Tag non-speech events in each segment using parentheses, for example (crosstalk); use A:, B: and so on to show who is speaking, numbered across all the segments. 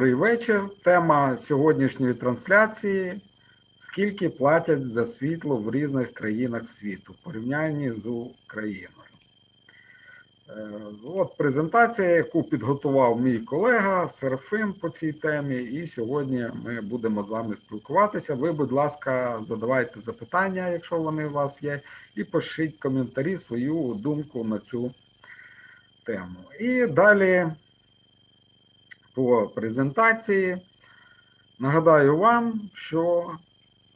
A: добрий вечір. Тема сьогоднішньої трансляції: скільки платять за світло в різних країнах світу в порівнянні з Україною. Е, От презентація, яку підготував мій колега Серафим по цій темі, і сьогодні ми будемо з вами спілкуватися. Ви, будь ласка, задавайте запитання, якщо вони у вас є, і пишіть коментарі свою думку на цю тему. І далі по презентації. Нагадаю вам, що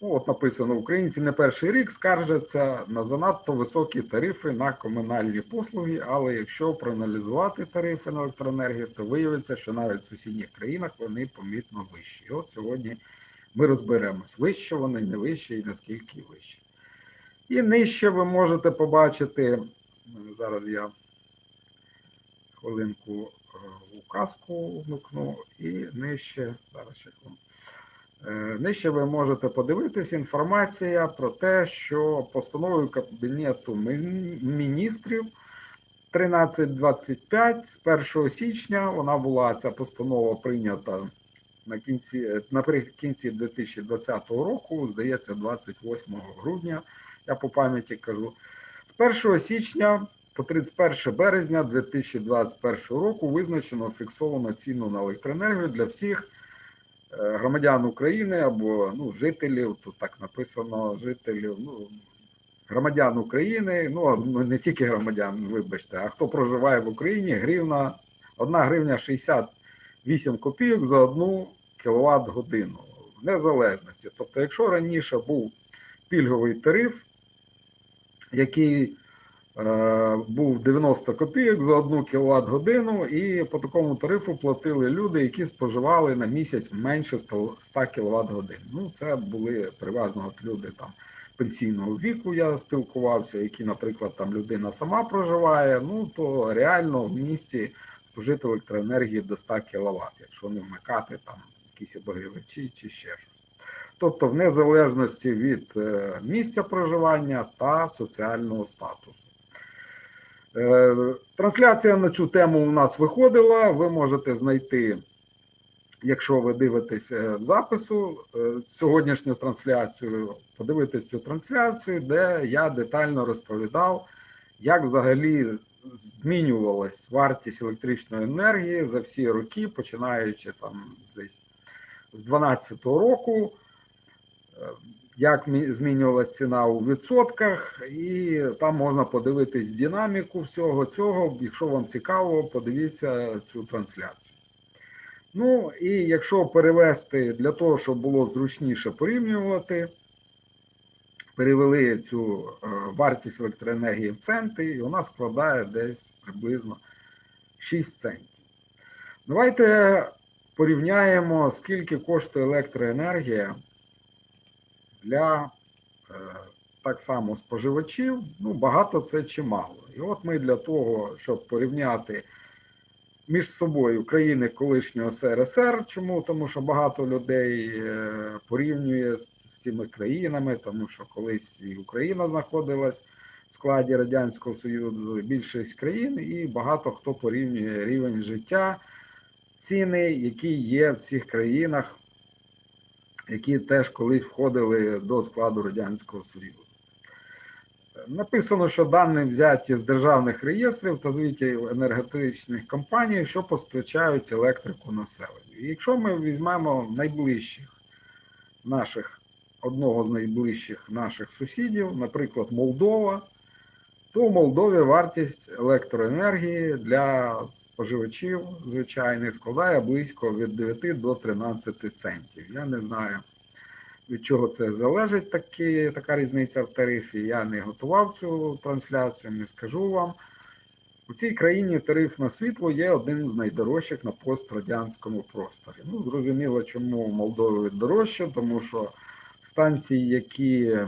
A: ну, от написано: українці не перший рік скаржаться на занадто високі тарифи на комунальні послуги. Але якщо проаналізувати тарифи на електроенергію, то виявиться, що навіть в сусідніх країнах вони помітно вищі. І от сьогодні ми розберемось, вище вони, не вищі і наскільки вищі. І нижче ви можете побачити, зараз я хвилинку указку вмикну, і нижче, зараз ще Нижче ви можете подивитись інформація про те, що постановою Кабінету міністрів 1325 з 1 січня вона була ця постанова прийнята на кінці наприкінці 2020 року, здається, 28 грудня. Я по пам'яті кажу. З 1 січня по 31 березня 2021 року визначено фіксовану ціну на електроенергію для всіх е, громадян України або ну, жителів, тут так написано, жителів, ну, громадян України, ну не тільки громадян, вибачте, а хто проживає в Україні, гривна, 1 гривня 68 копійок за одну кіловат годину в незалежності. Тобто, якщо раніше був пільговий тариф, який був 90 копійок за одну кіловат годину, і по такому тарифу платили люди, які споживали на місяць менше 100 кВт годин. Ну, це були переважно от люди там пенсійного віку. Я спілкувався, які, наприклад, там людина сама проживає. Ну то реально в місті спожити електроенергії до 100 кВт, якщо не вмикати там якісь обогрівачі чи ще щось. Тобто, в незалежності від е, місця проживання та соціального статусу. Е, Трансляція на цю тему у нас виходила. Ви можете знайти, якщо ви дивитесь е, запису е, сьогоднішню трансляцію, подивитись цю трансляцію, де я детально розповідав, як взагалі змінювалась вартість електричної енергії за всі роки, починаючи там десь з 2012 року. Як змінювалася ціна у відсотках, і там можна подивитись динаміку всього цього. Якщо вам цікаво, подивіться цю трансляцію. Ну і якщо перевести для того, щоб було зручніше порівнювати, перевели цю е, вартість електроенергії в центи, і вона складає десь приблизно 6 центів. Давайте порівняємо, скільки коштує електроенергія для е, так само споживачів. Ну, багато це чи мало. І от ми для того, щоб порівняти між собою країни колишнього СРСР. Чому? Тому що багато людей е, порівнює з, цими країнами, тому що колись і Україна знаходилась в складі Радянського Союзу, більшість країн, і багато хто порівнює рівень життя, ціни, які є в цих країнах які теж колись входили до складу Радянського Союзу. Написано, що дані взяті з державних реєстрів та звітів енергетичних компаній, що постачають електрику населенню. Якщо ми візьмемо найближчих наших, одного з найближчих наших сусідів, наприклад, Молдова, то в Молдові вартість електроенергії для споживачів звичайних складає близько від 9 до 13 центів. Я не знаю, від чого це залежить такі, така різниця в тарифі. Я не готував цю трансляцію, не скажу вам. У цій країні тариф на світло є одним з найдорожчих на пострадянському просторі. Ну, зрозуміло, чому в Молдові дорожче, тому що станції, які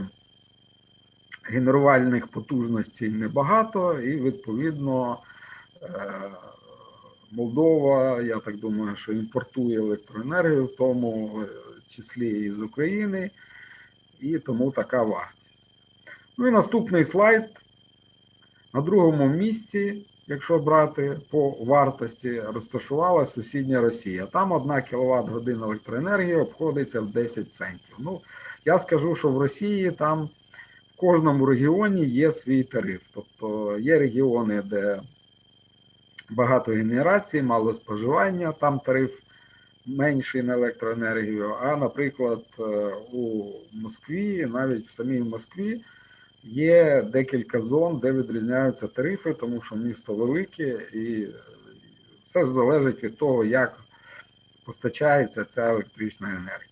A: генерувальних потужностей небагато, і відповідно е, Молдова, я так думаю, що імпортує електроенергію, в тому числі і з України, і тому така вартість. Ну і наступний слайд. На другому місці якщо брати по вартості, розташувала сусідня Росія. Там 1 кВт година електроенергії обходиться в 10 центів. Ну, я скажу, що в Росії там в кожному регіоні є свій тариф. Тобто є регіони, де багато генерацій, мало споживання, там тариф менший на електроенергію. А, наприклад, е, у Москві, навіть в самій Москві, є декілька зон, де відрізняються тарифи, тому що місто велике, і все ж залежить від того, як постачається ця електрична енергія.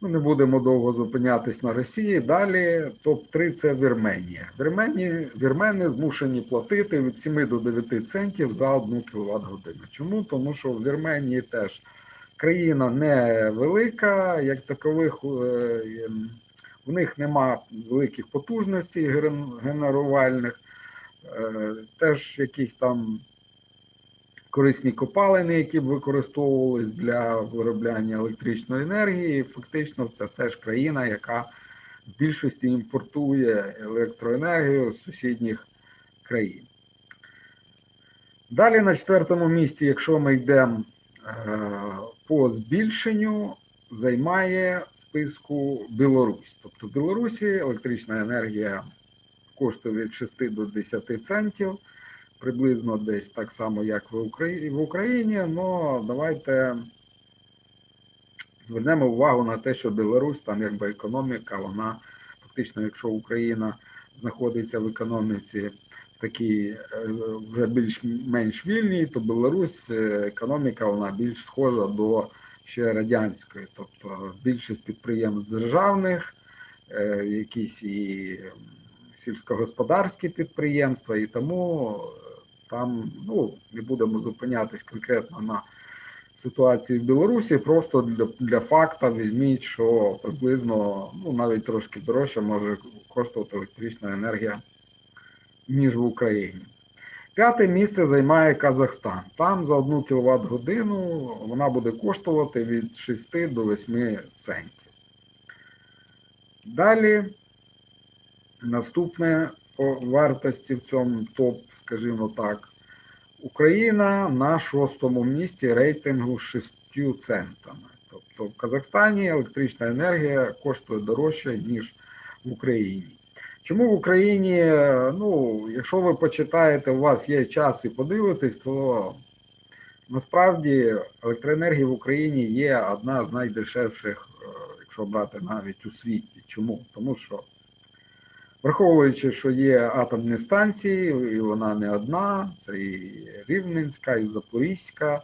A: Ну, не будемо довго зупинятись на Росії. Далі топ-3 це Вірменія. Вірменії, вірмени змушені платити від 7 до 9 центів за 1 кВт годину. Чому? Тому що в Вірменії теж країна невелика, як такових е, в них нема великих потужностей генерувальних, е, теж якісь там корисні копалини, які б використовувались для виробляння електричної енергії. Фактично, це теж країна, яка в більшості імпортує електроенергію з сусідніх країн. Далі на четвертому місці, якщо ми йдемо е, по збільшенню, займає списку Білорусь. Тобто в Білорусі електрична енергія коштує від 6 до 10 центів приблизно десь так само, як в Україні, але давайте звернемо увагу на те, що Білорусь, там якби економіка, вона фактично, якщо Україна знаходиться в економіці такій е, вже більш-менш вільній, то Білорусь е, економіка вона більш схожа до ще радянської, тобто більшість підприємств державних, е, якісь і сільськогосподарські підприємства, і тому там ну, не будемо зупинятись конкретно на ситуації в Білорусі. Просто для для факта візьміть, що приблизно ну, навіть трошки дорожче може коштувати електрична енергія, ніж в Україні. П'яте місце займає Казахстан. Там за 1 кВт годину вона буде коштувати від 6 до 8 центів. Далі наступне по вартості в цьому топ, скажімо так, Україна на шостому місці рейтингу з 6 центами. Тобто в Казахстані електрична енергія коштує дорожче, ніж в Україні. Чому в Україні, ну, якщо ви почитаєте, у вас є час і подивитесь, то насправді електроенергія в Україні є одна з найдешевших, е, якщо брати навіть у світі. Чому? Тому що Враховуючи, що є атомні станції, і вона не одна, це і Рівненська, і Запорізька.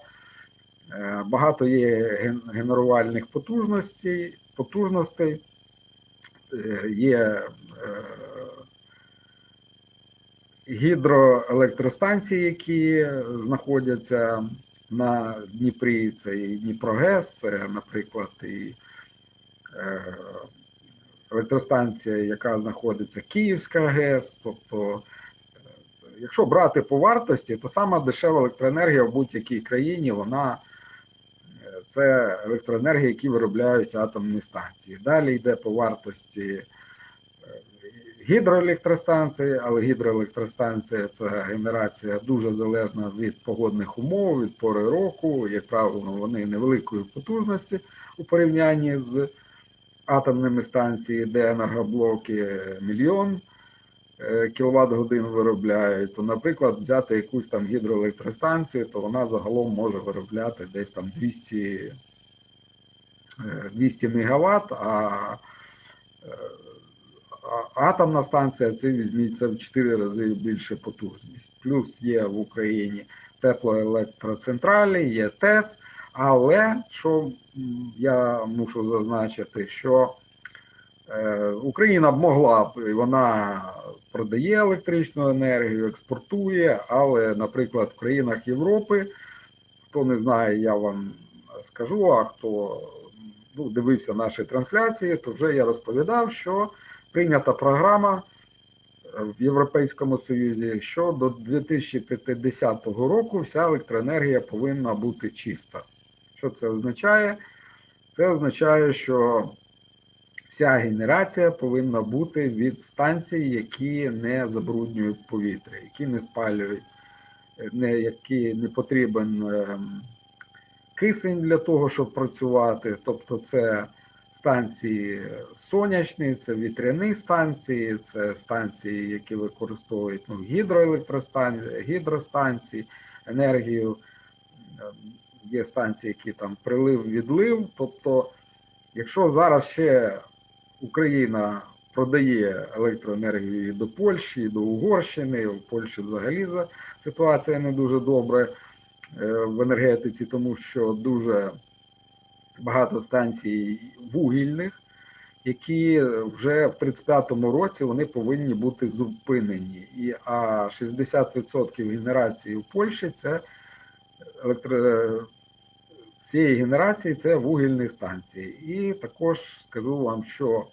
A: Е, багато є генерувальних потужностей, потужностей, е, є е, гідроелектростанції, які знаходяться на Дніпрі, це і Дніпрогес, це, наприклад, і електростанція, яка знаходиться Київська ГЕС. Тобто, якщо брати по вартості, то сама дешева електроенергія в будь-якій країні, вона це електроенергія, які виробляють атомні станції. Далі йде по вартості гідроелектростанції, але гідроелектростанція це генерація дуже залежна від погодних умов, від пори року, як правило, вони невеликої потужності у порівнянні з атомними станціями, де енергоблоки мільйон е, кіловат годин виробляють, то, наприклад, взяти якусь там гідроелектростанцію, то вона загалом може виробляти десь там 200 200 МВт, а атомна станція це візьміть це в 4 рази більше потужність. Плюс є в Україні теплоелектроцентралі, є ТЕС. Але що я мушу зазначити, що е, Україна б могла б, вона продає електричну енергію, експортує, але, наприклад, в країнах Європи, хто не знає, я вам скажу, а хто ну, дивився наші трансляції, то вже я розповідав, що прийнята програма в Європейському Союзі, що до 2050 року вся електроенергія повинна бути чиста. Що це означає? Це означає, що вся генерація повинна бути від станцій, які не забруднюють повітря, які не спалюють, е, не, які не потрібен ем, кисень для того, щоб працювати. Тобто, це станції сонячні, це вітряні станції, це станції, які використовують ну, гідроелектростанції, гідростанції, енергію. Є станції, які там прилив-відлив. Тобто, якщо зараз ще Україна продає електроенергію до Польщі, до Угорщини, в Польщі взагалі ситуація не дуже добра е, в енергетиці, тому що дуже багато станцій вугільних, які вже в 35-му році вони повинні бути зупинені. І, а 60% генерації в Польщі це електро... цієї генерації це вугільні станції. І також скажу вам, що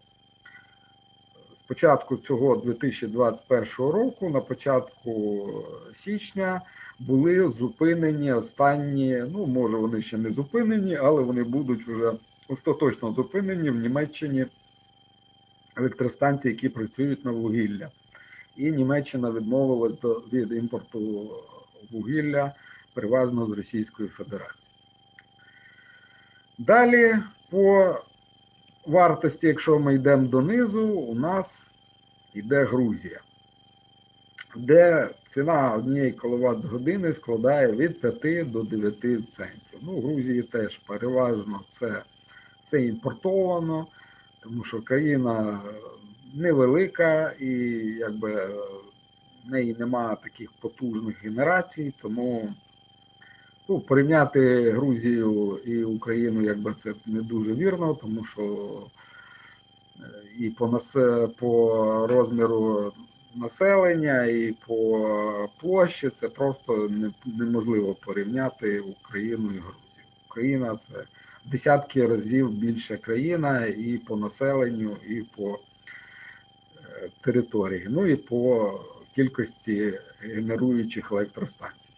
A: з початку цього 2021 року, на початку січня, були зупинені останні, ну може вони ще не зупинені, але вони будуть вже остаточно зупинені в Німеччині електростанції, які працюють на вугілля. І Німеччина відмовилась до, від імпорту вугілля переважно з Російської Федерації. Далі по вартості, якщо ми йдемо донизу, у нас йде Грузія, де ціна однієї кВт години складає від 5 до 9 центів. Ну, Грузії теж переважно це все імпортовано, тому що країна невелика і якби в неї немає таких потужних генерацій, тому ну, порівняти Грузію і Україну, якби це не дуже вірно, тому що е, і по нас по розміру населення, і по площі це просто не- неможливо порівняти Україну і Грузію. Україна це десятки разів більша країна і по населенню, і по е, території, ну і по кількості генеруючих електростанцій.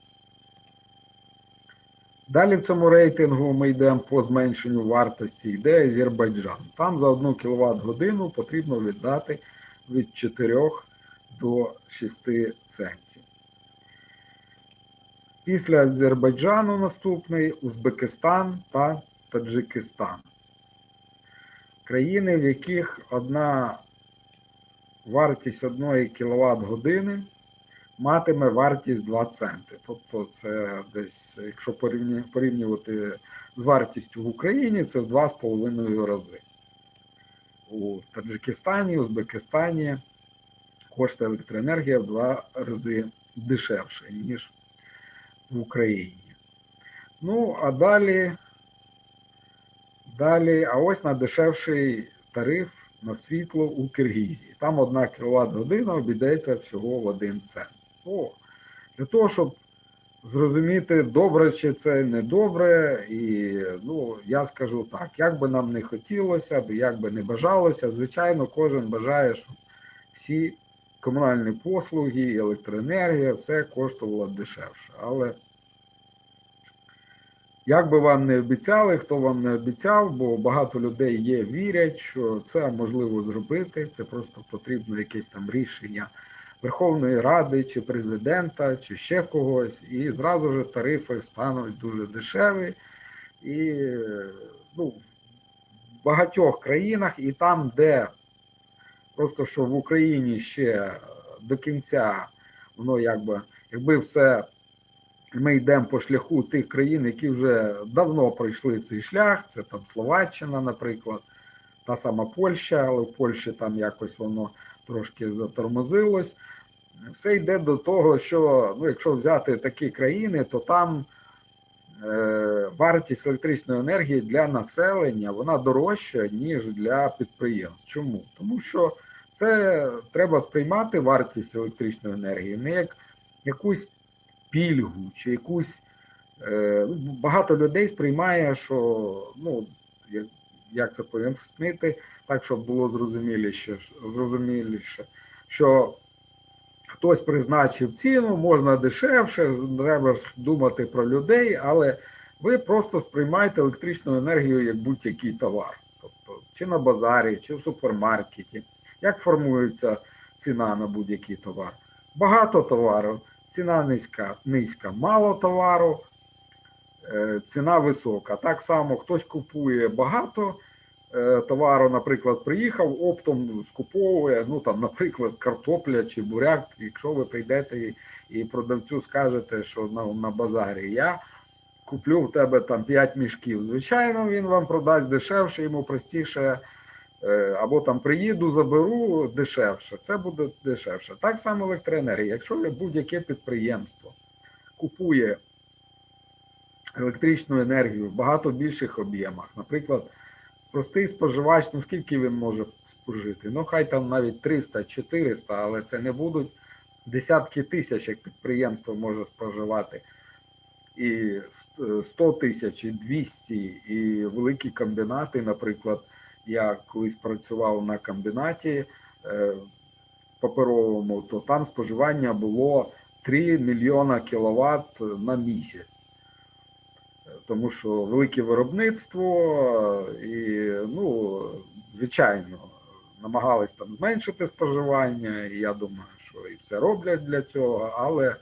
A: Далі в цьому рейтингу ми йдемо по зменшенню вартості, йде Азербайджан. Там за 1 кВт годину потрібно віддати від 4 до 6 центів. Після Азербайджану наступний Узбекистан та Таджикистан. Країни, в яких одна вартість 1 кВт години матиме вартість 2 центи. Тобто, це десь, якщо порівнювати з вартістю в Україні, це в 2,5 рази. У Таджикистані, Узбекистані коштує електроенергія в два рази дешевше, ніж в Україні. Ну, а далі, далі, а ось на дешевший тариф на світло у Киргізії. Там 1 кВт година обійдеться всього в 1 цент. О, для того, щоб зрозуміти, добре чи це не добре, і ну, я скажу так, як би нам не хотілося, як би не бажалося, звичайно, кожен бажає, щоб всі комунальні послуги, електроенергія, все коштувало дешевше. Але як би вам не обіцяли, хто вам не обіцяв, бо багато людей є, вірять, що це можливо зробити, це просто потрібно якесь там рішення Верховної Ради чи президента, чи ще когось, і зразу ж тарифи стануть дуже дешеві. І ну, в багатьох країнах, і там, де просто що в Україні ще до кінця, воно якби, якби все, ми йдемо по шляху тих країн, які вже давно пройшли цей шлях, це там Словаччина, наприклад, та сама Польща, але в Польщі там якось воно трошки затормозилось. Все йде до того, що ну, якщо взяти такі країни, то там е, вартість електричної енергії для населення вона дорожча, ніж для підприємств. Чому? Тому що це треба сприймати вартість електричної енергії не як якусь пільгу чи якусь. Е, багато людей сприймає, що ну, як, як це пояснити, так, щоб було зрозуміліше, зрозуміліше, що хтось призначив ціну, можна дешевше, треба ж думати про людей, але ви просто сприймаєте електричну енергію як будь-який товар. Тобто чи на базарі, чи в супермаркеті. Як формується ціна на будь-який товар? Багато товару, ціна низька, низька, мало товару, е, ціна висока. Так само хтось купує багато товару, наприклад, приїхав, оптом скуповує, ну там, наприклад, картопля чи буряк. Якщо ви прийдете і, і продавцю скажете, що на, на базарі я куплю в тебе там 5 мішків. Звичайно, він вам продасть дешевше, йому простіше. е, Або там приїду, заберу дешевше. Це буде дешевше. Так само електроенергія. Якщо будь-яке підприємство купує електричну енергію в багато більших об'ємах, наприклад, простий споживач, ну скільки він може спожити? Ну, хай там навіть 300-400, але це не будуть десятки тисяч, як підприємство може споживати і 100 тисяч, і 200, і великі комбінати. Наприклад, я колись працював на комбінаті е, паперовому, то там споживання було 3 мільйона кіловат на місяць. Тому що велике виробництво і, ну, звичайно, намагались там зменшити споживання, і я думаю, що і все роблять для цього, але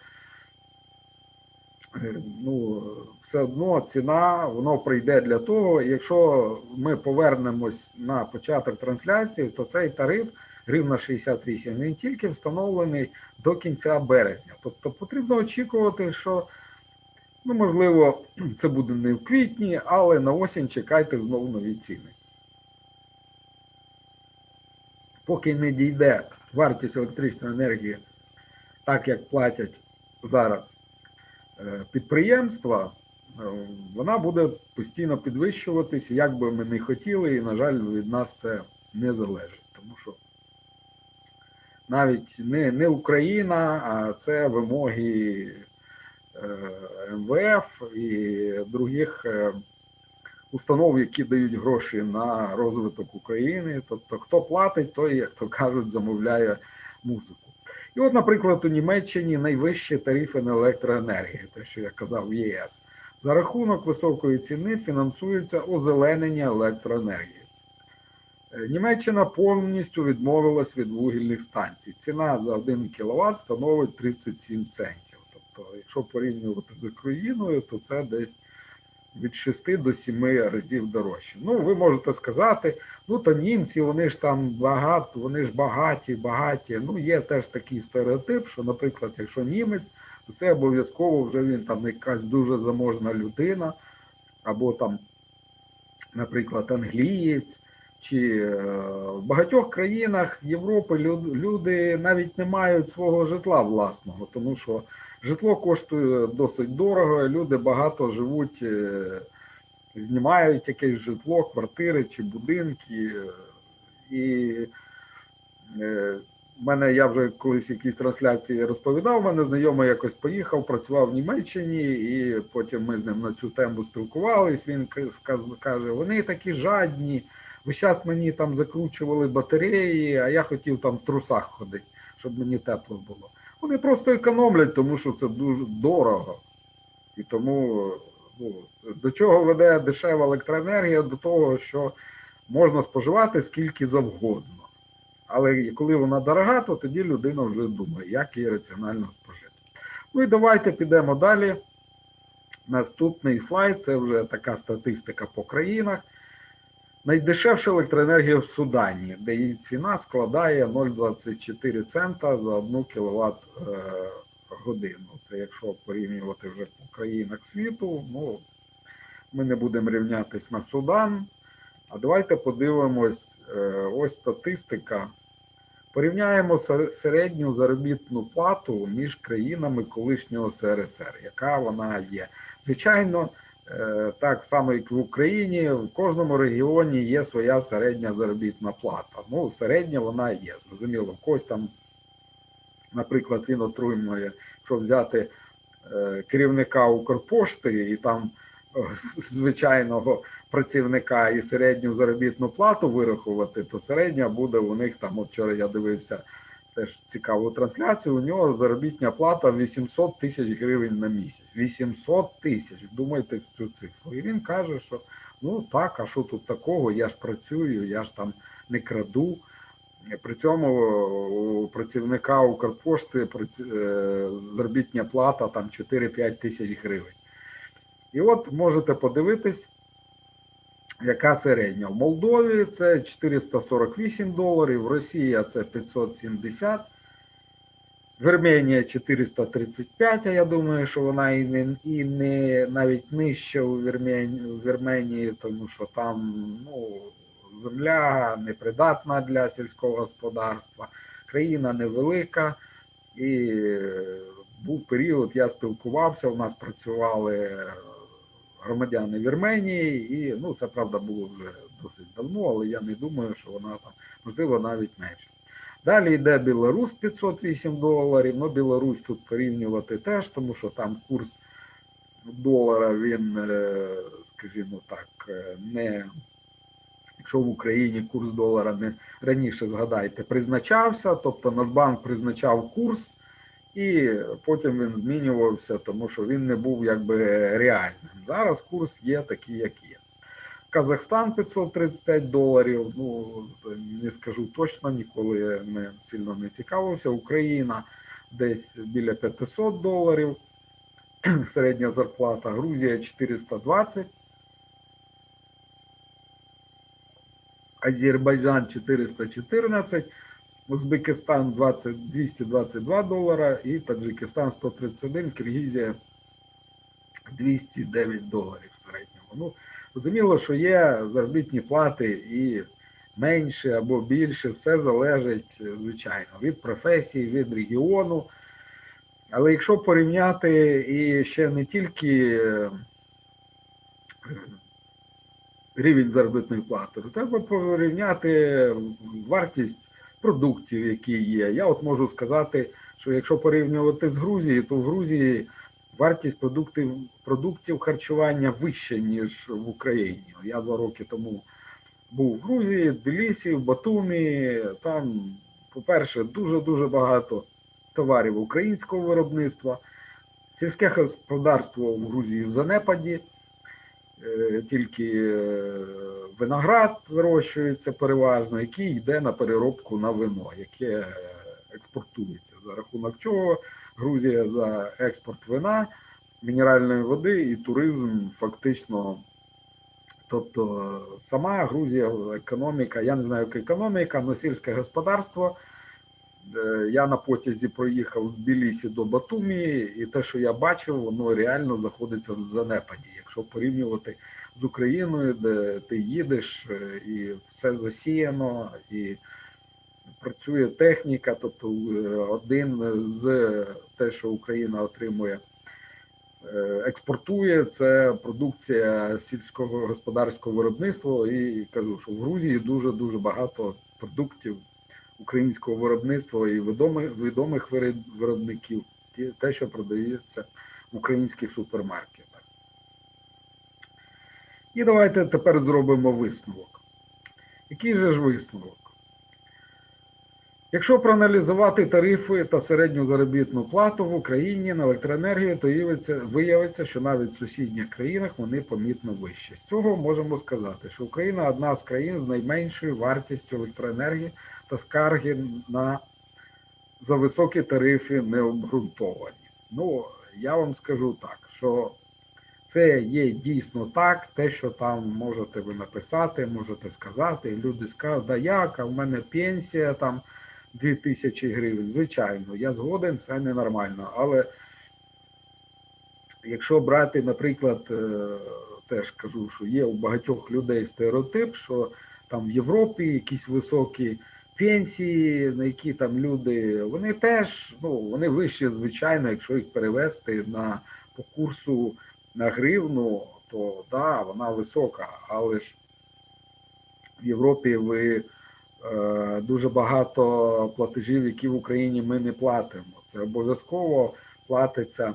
A: Е, ну, все одно ціна воно прийде для того. Якщо ми повернемось на початок трансляції, то цей тариф гривна 68 він тільки встановлений до кінця березня. Тобто потрібно очікувати, що ну, можливо це буде не в квітні, але на осінь чекайте знову нові ціни. Поки не дійде вартість електричної енергії, так як платять зараз Е, підприємства, е, вона буде постійно підвищуватись, як би ми не хотіли, і, на жаль, від нас це не залежить. Тому що навіть не, не Україна, а це вимоги МВФ і других установ, які дають гроші на розвиток України. Тобто, хто платить, той, як то кажуть, замовляє музику. І от, наприклад, у Німеччині найвищі тарифи на електроенергію, те, що я казав в ЄС, за рахунок високої ціни фінансується озеленення електроенергії. Е, Німеччина повністю відмовилась від вугільних станцій. Ціна за 1 кВт становить 37 центів. Тобто, якщо порівнювати з Україною, то це десь від 6 до 7 разів дорожче. Ну, ви можете сказати, ну то німці, вони ж там багато, вони ж багаті, багаті. Ну, є теж такий стереотип, що, наприклад, якщо німець, то це обов'язково вже він там якась дуже заможна людина, або там, наприклад, англієць. Чи е, в багатьох країнах Європи люди навіть не мають свого житла власного, тому що Житло коштує досить дорого. Люди багато живуть, е, знімають якесь житло, квартири чи будинки. І е, в мене я вже колись якісь трансляції розповідав. Мене знайомий якось поїхав, працював в Німеччині, і потім ми з ним на цю тему спілкувались. Він каже: вони такі жадні. Ви зараз мені там закручували батареї, а я хотів там в трусах ходити, щоб мені тепло було. Вони просто економлять, тому що це дуже дорого. І тому ну, до чого веде дешева електроенергія? До того, що можна споживати скільки завгодно. Але коли вона дорога, то тоді людина вже думає, як її раціонально спожити. Ну і давайте підемо далі. Наступний слайд це вже така статистика по країнах. Найдешевша електроенергія в Судані, де її ціна складає 0,24 цента за 1 кВт е, годину. Це якщо порівнювати вже по країнах світу, ну ми не будемо рівнятись на Судан. А давайте подивимось, е, ось статистика. Порівняємо середню заробітну плату між країнами колишнього СРСР, яка вона є. Звичайно. Е, так само, як в Україні, в кожному регіоні є своя середня заробітна плата. Ну, середня вона є. Зрозуміло, когось там, наприклад, він отримує, якщо взяти е, керівника Укрпошти і там е, звичайного працівника і середню заробітну плату вирахувати, то середня буде у них там, от вчора я дивився теж цікаву трансляцію. У нього заробітня плата 800 тисяч гривень на місяць. 800 тисяч. Думайте в цю цифру. І він каже, що ну так, а що тут такого? Я ж працюю, я ж там не краду. При цьому у працівника Укрпошти е, заробітня плата там 4-5 тисяч гривень. І от можете подивитись, яка середня. В Молдові це 448 доларів, в Росії це 570, Вірменія 435, а я думаю, що вона і не, і не навіть нижча у Вірменії, тому що там ну, земля непридатна для сільського господарства, країна невелика. І був період, я спілкувався, у нас працювали громадяни Вірменії, і ну це правда було вже досить давно, але я не думаю, що вона там можливо навіть менше. Далі йде Білорусь 508 доларів. Ну, Білорусь тут порівнювати теж, тому що там курс долара, він, е, скажімо так, е, не якщо в Україні курс долара не раніше згадайте, призначався, тобто Нацбанк призначав курс, і потім він змінювався, тому що він не був якби реальним. Зараз курс є такий, як є. Казахстан 535 доларів. Ну не скажу точно, ніколи не сильно не цікавився. Україна десь біля 500 доларів. (clears throat) Середня зарплата. Грузія 420. Азербайджан 414, Узбекистан 20, 222 долара і Таджикистан 131, Киргізія 209 доларів в середньому. Ну, Розуміло, що є заробітні плати і менше або більше, все залежить, звичайно, від професії, від регіону. Але якщо порівняти і ще не тільки е, рівень заробітної плати, то треба порівняти вартість продуктів, які є. Я от можу сказати, що якщо порівнювати з Грузією, то в Грузії вартість продуктів продуктів харчування вища, ніж в Україні. Я два роки тому був в Грузії, в Тбілісі, в Батумі. Там, по-перше, дуже-дуже багато товарів українського виробництва. Сільське господарство в Грузії в занепаді, тільки е, виноград вирощується переважно, який йде на переробку на вино, яке е, експортується. За рахунок чого Грузія за експорт вина, мінеральної води і туризм фактично. Тобто сама Грузія, економіка, я не знаю, яка економіка, але сільське господарство. Е, Я на потязі проїхав з Білісі до Батумі, і те, що я бачив, воно реально знаходиться в занепаді. Якщо порівнювати з Україною, де ти їдеш е, і все засіяно, і працює техніка, тобто е, один з те, що Україна отримує, експортує, це продукція сільського господарського виробництва. І кажу, що в Грузії дуже дуже багато продуктів українського виробництва і відомих відомих виробників, те, що продається в українських супермаркетах. І давайте тепер зробимо висновок. Який же ж висновок? Якщо проаналізувати тарифи та середню заробітну плату в Україні на електроенергію, то виявиться, що навіть в сусідніх країнах вони помітно вищі. З цього можемо сказати, що Україна одна з країн з найменшою вартістю електроенергії та скарги на за високі тарифи не обґрунтовані. Ну, я вам скажу так, що це є дійсно так, те, що там можете ви написати, можете сказати, і люди скажуть, да як, а в мене пенсія там 2000 гривень. Звичайно, я згоден, це ненормально. Але якщо брати, наприклад, е, теж кажу, що є у багатьох людей стереотип, що там в Європі якісь високі пенсії, на які там люди, вони теж ну, вони вищі, звичайно, якщо їх перевести на по курсу на гривну, то да, вона висока, але ж в Європі ви е, дуже багато платежів, які в Україні ми не платимо. Це обов'язково платиться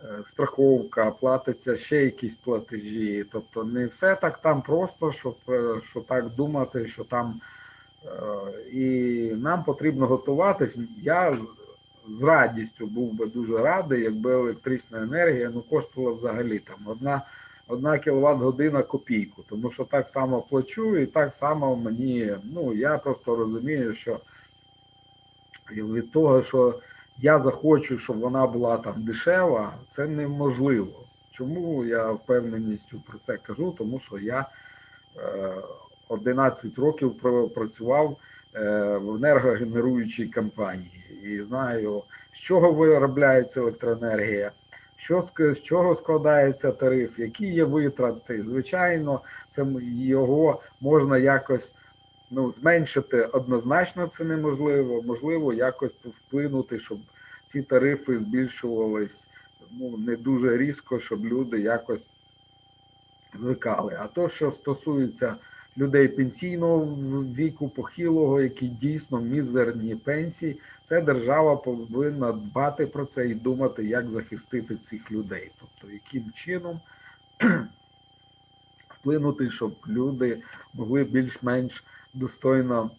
A: е, страховка, платиться ще якісь платежі. Тобто не все так там просто, щоб е, що так думати, що там І нам потрібно готуватись. Я з- з радістю був би дуже радий, якби електрична енергія ну, коштувала взагалі там одна, одна кіловат година копійку. Тому що так само плачу, і так само мені, ну я просто розумію, що від того, що я захочу, щоб вона була там дешева, це неможливо. Чому я впевненістю про це кажу? Тому що я е, 11 років працював е, в енергогенеруючій компанії і знаю, з чого виробляється електроенергія, що з чого складається тариф, які є витрати. Звичайно, це його можна якось ну, зменшити однозначно це неможливо. Можливо, якось вплинути, щоб ці тарифи збільшувались ну, не дуже різко, щоб люди якось звикали. А то, що стосується людей пенсійного віку, похилого, які дійсно мізерні пенсії, це держава повинна дбати про це і думати, як захистити цих людей. Тобто, яким чином (clears throat) вплинути, щоб люди могли більш-менш достойно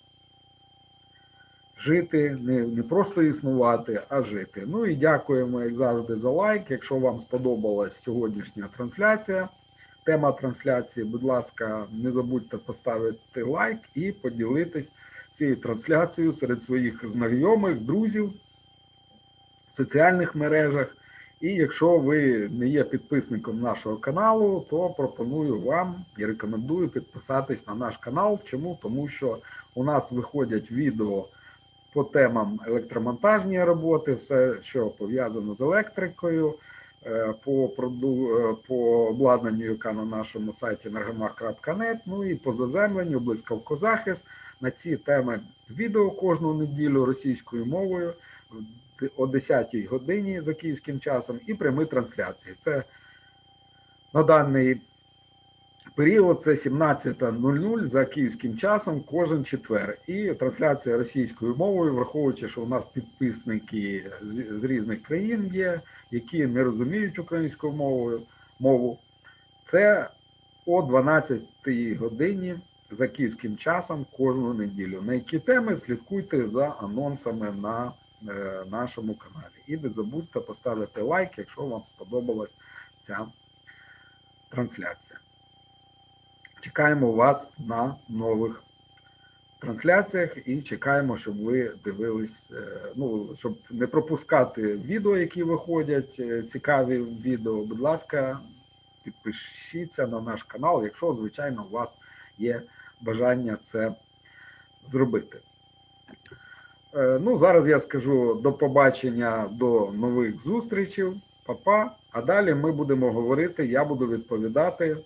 A: жити, не, не просто існувати, а жити. Ну і дякуємо, як завжди, за лайк. Якщо вам сподобалась сьогоднішня трансляція, тема трансляції, будь ласка, не забудьте поставити лайк і поділитись цією трансляцією серед своїх знайомих, друзів в соціальних мережах. І якщо ви не є підписником нашого каналу, то пропоную вам і рекомендую підписатись на наш канал. Чому? Тому що у нас виходять відео по темам електромонтажні роботи, все, що пов'язано з електрикою, по проду... е, по обладнанню, яка на нашому сайті energomag.net, ну і по заземленню, блискавкозахист. На ці теми відео кожну неділю російською мовою о 10-й годині за київським часом і прямі трансляції. Це на даний період це 17.00 за київським часом кожен четвер. І трансляція російською мовою, враховуючи, що у нас підписники з, різних країн є, які не розуміють українську мову, мову. Це о 12 годині за київським часом кожну неділю. На які теми слідкуйте за анонсами на е, нашому каналі. І не забудьте поставити лайк, якщо вам сподобалась ця трансляція. Чекаємо вас на нових трансляціях і чекаємо, щоб ви дивились, е, ну, щоб не пропускати відео, які виходять, е, цікаві відео. Будь ласка, підпишіться на наш канал, якщо, звичайно, у вас є бажання це зробити. Е, Ну, зараз я скажу до побачення, до нових зустрічей, Па-па. А далі ми будемо говорити, я буду відповідати